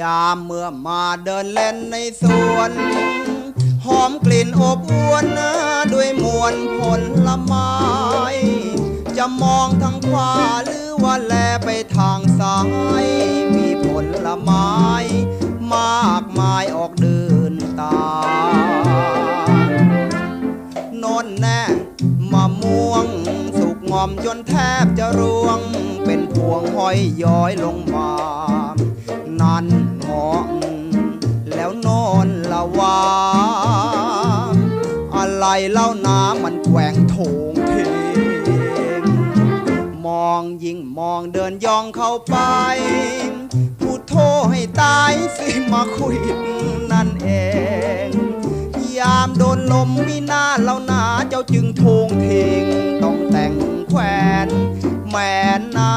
ยามเมื่อมาเดินเล่นในสวน หอมกลิ่นอบอวนนะด้วยมวลผลลไม้จะมองทางขวาหรือว่าแลไปทางซ้าย มีผลไม้ มากมายออกเดินตามโนนแน่มะม่วง สุกงอมจนแทบจะร่วง เป็นพวงห้อยย้อยลงมา นนละวาอะไรเล่าน้ำมันแกว่งโถงเทงมองยิ่งมองเดินย่องเข้าไปพูดโทให้ตายสิมาคุยนั่นเอง ยามโดนลมมีหน้าเล่าหนาเจ้าจึงโทงเทงต้องแต่งแขวนแม่นหน้า